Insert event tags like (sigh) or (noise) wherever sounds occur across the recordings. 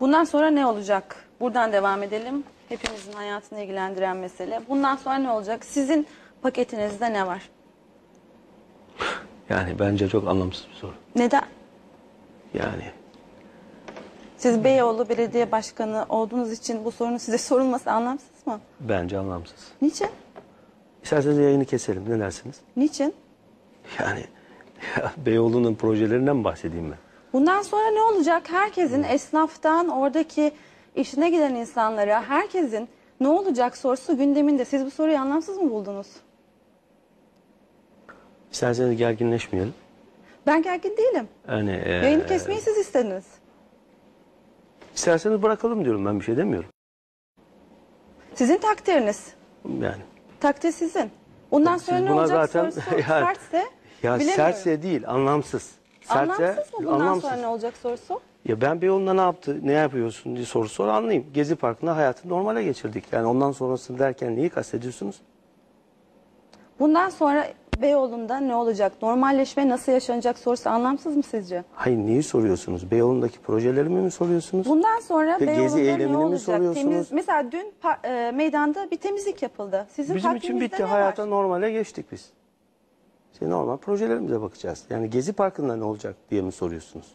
Bundan sonra ne olacak? Buradan devam edelim. Hepimizin hayatını ilgilendiren mesele. Bundan sonra ne olacak? Sizin paketinizde ne var? Yani bence çok anlamsız bir soru. Neden? Yani Siz Beyoğlu Belediye Başkanı olduğunuz için bu sorunun size sorulması anlamsız mı? bence anlamsız. Niçin? İsterseniz yayını keselim ne dersiniz? Niçin? Yani (laughs) ya Beyoğlu'nun projelerinden mi bahsedeyim ben? Bundan sonra ne olacak? Herkesin esnaftan oradaki işine giden insanlara herkesin ne olacak sorusu gündeminde. Siz bu soruyu anlamsız mı buldunuz? İsterseniz gerginleşmeyelim. Ben gergin değilim. Yani e, Yayını kesmeyi siz istediniz. isterseniz bırakalım diyorum ben bir şey demiyorum. Sizin takdiriniz. Yani Takdir sizin. Bundan Siz sonra ne buna olacak zaten- sorusu (laughs) Ya- sertse ya bilemiyorum. sertse değil anlamsız. Sertse Anlamsız mı bundan anlamsız. sonra ne olacak sorusu? Ya ben Beyoğlu'nda ne yaptı, ne yapıyorsun diye soru sor anlayayım. Gezi Parkı'nda hayatı normale geçirdik. Yani ondan sonrasını derken neyi kastediyorsunuz? Bundan sonra Beyoğlu'nda ne olacak? Normalleşme nasıl yaşanacak sorusu anlamsız mı sizce? Hayır neyi soruyorsunuz? Beyoğlu'ndaki projelerimi mi soruyorsunuz? Bundan sonra Ve gezi Beyoğlu'nda eylemini ne mi olacak? soruyorsunuz? mesela dün pa- e, meydanda bir temizlik yapıldı. Sizin Bizim için bitti. ne Hayata normale geçtik biz. İşte normal projelerimize bakacağız. Yani Gezi Parkı'nda ne olacak diye mi soruyorsunuz?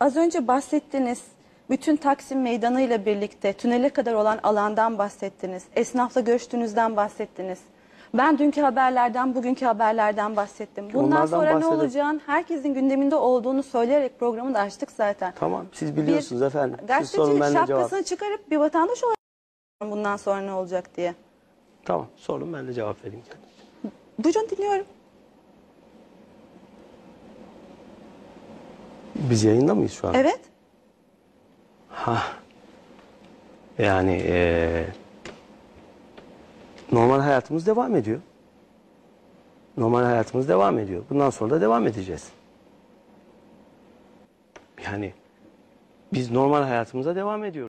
Az önce bahsettiniz. Bütün Taksim Meydanı ile birlikte tünele kadar olan alandan bahsettiniz. Esnafla görüştüğünüzden bahsettiniz. Ben dünkü haberlerden, bugünkü haberlerden bahsettim. Bundan Onlardan sonra ne bahsedelim. olacağın herkesin gündeminde olduğunu söyleyerek programı da açtık zaten. Tamam siz biliyorsunuz Bir efendim. Siz Gazeteci sorun ben de cevap. şapkasını çıkarıp bir vatandaş olarak bundan sonra ne olacak diye. Tamam sorun ben de cevap vereyim. Buyurun dinliyorum. Biz yayında mıyız şu an? Evet. Ha. Yani eee, normal hayatımız devam ediyor. Normal hayatımız devam ediyor. Bundan sonra da devam edeceğiz. Yani biz normal hayatımıza devam ediyoruz.